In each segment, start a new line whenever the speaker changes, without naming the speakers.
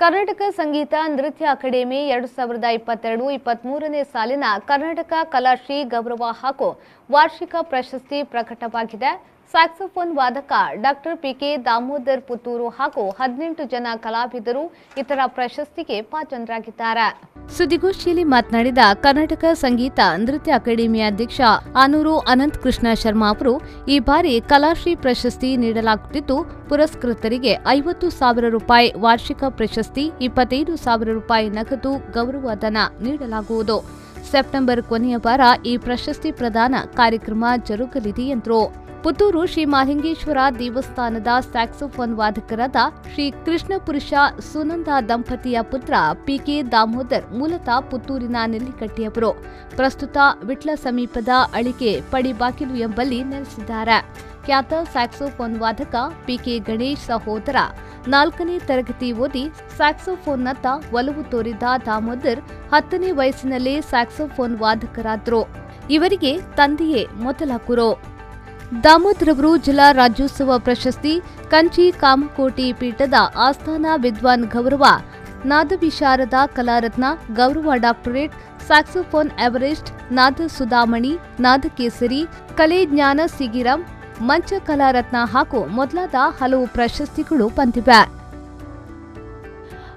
ಕರ್ನಾಟಕ ಸಂಗೀತ ನೃತ್ಯ ಅಕಾಡೆಮಿ ಎರಡು ಸಾವಿರದ ಇಪ್ಪತ್ತೆರಡು ಇಪ್ಪತ್ತ್ಮೂರನೇ ಸಾಲಿನ ಕರ್ನಾಟಕ ಕಲಾಶ್ರೀ ಗೌರವ ಹಾಗೂ ವಾರ್ಷಿಕ ಪ್ರಶಸ್ತಿ ಪ್ರಕಟವಾಗಿದೆ. Saxophone ವಾದಕ doctor P K Damodar Puttur ಹಾಗೂ ಹದಿನೆಂಟು ಜನ ಕಲಾವಿದರು ಇತರ ಪ್ರಶಸ್ತಿಗೆ ಪಾತ್ರರಾಗಿದ್ದಾರೆ. ಸುದ್ದಿಗೋಷ್ಠಿಯಲ್ಲಿ ಮಾತನಾಡಿದ ಕರ್ನಾಟಕ ಸಂಗೀತ ನೃತ್ಯ ಅಕಾಡೆಮಿ ಅಧ್ಯಕ್ಷ ಆನೂರು ಅನಂತ್ ಕೃಷ್ಣ ಶರ್ಮಾ ಅವರು, ಈ ಬಾರಿ ಕಲಾಶ್ರೀ ಪ್ರಶಸ್ತಿ ನೀಡಲಾಗುತ್ತಿದ್ದು, ಪುರಸ್ಕೃತರಿಗೆ ಐವತ್ತು ಸಾವಿರ ರೂಪಾಯಿ ವಾರ್ಷಿಕ ಪ್ರಶಸ್ತಿ, ಇಪ್ಪತ್ತೈದು ಸಾವಿರ ರೂಪಾಯಿ ನಗದು ಗೌರವಧನ ನೀಡಲಾಗುವುದು. ಸೆಪ್ಟೆಂಬರ್ ಕೊನೆಯ ವಾರ ಈ ಪ್ರಶಸ್ತಿ ಪ್ರದಾನ ಕಾರ್ಯಕ್ರಮ ಜರುಗಲಿದೆ ಎಂದರು. ಪುತ್ತೂರು ಶ್ರೀ ಮಹಾಲಿಂಗೇಶ್ವರ ದೇವಸ್ಥಾನದ ಸ್ಯಾಕ್ಸೋಫೋನ್ ವಾದಕರಾದ ಶ್ರೀ ಕೃಷ್ಣ ಪುರುಷ ಸುನಂದ ದಂಪತಿಯ ಪುತ್ರ ಪಿಕೆ ದಾಮೋದರ್ ಮೂಲತಃ ಪುತ್ತೂರಿನ ನೆಲ್ಲಿಕಟ್ಟಿಯವರು. ಪ್ರಸ್ತುತ ವಿಟ್ಲ ಸಮೀಪದ ಅಳಿಕೆ ಪಡಿಬಾಕಿಲು ಎಂಬಲ್ಲಿ ನೆಲೆಸಿದ್ದಾರೆ. ಖ್ಯಾತ ಸ್ಯಾಕ್ಸೋಫೋನ್ ವಾದಕ ಪಿಕೆ ಗಣೇಶ್ ಸಹೋದರ ನಾಲ್ಕನೇ ತರಗತಿ ಓದಿ ಸ್ಯಾಕ್ಸೋಫೋನ್ನತ್ತ ಒಲವು ತೋರಿದ ದಾಮೋದರ್ ಹತ್ತನೇ ವಯಸ್ಸಿನಲ್ಲೇ ಸ್ಯಾಕ್ಸೋಫೋನ್ ವಾದಕರಾದರು. ಇವರಿಗೆ ತಂದೆಯೇ ಮೊದಲ ಗುರು. ದಾಮೋದರ್ ಜಿಲ್ಲಾ ರಾಜ್ಯೋತ್ಸವ ಪ್ರಶಸ್ತಿ, ಕಂಚಿ ಕಾಮಕೋಟಿ ಪೀಠದ ಆಸ್ಥಾನ ವಿದ್ವಾನ್ ಗೌರವ, ನಾದವಿಶಾರದ ಕಲಾರತ್ನ, ಗೌರವ ಡಾಕ್ಟರೇಟ್, ಸ್ಯಾಕ್ಸೋಫೋನ್ ಎವರೆಸ್ಟ್, ನಾದ ಸುಧಾಮಣಿ, ನಾದಕೇಸರಿ, ಕಲೆ ಜ್ಞಾನ ಸಿಗಿರಂ, ಮಂಚ ಕಲಾರತ್ನ ಹಾಗೂ ಮೊದಲಾದ ಹಲವು ಪ್ರಶಸ್ತಿಗಳು ಬಂದಿವೆ.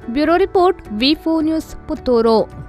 Bureau report, V news, Puttur.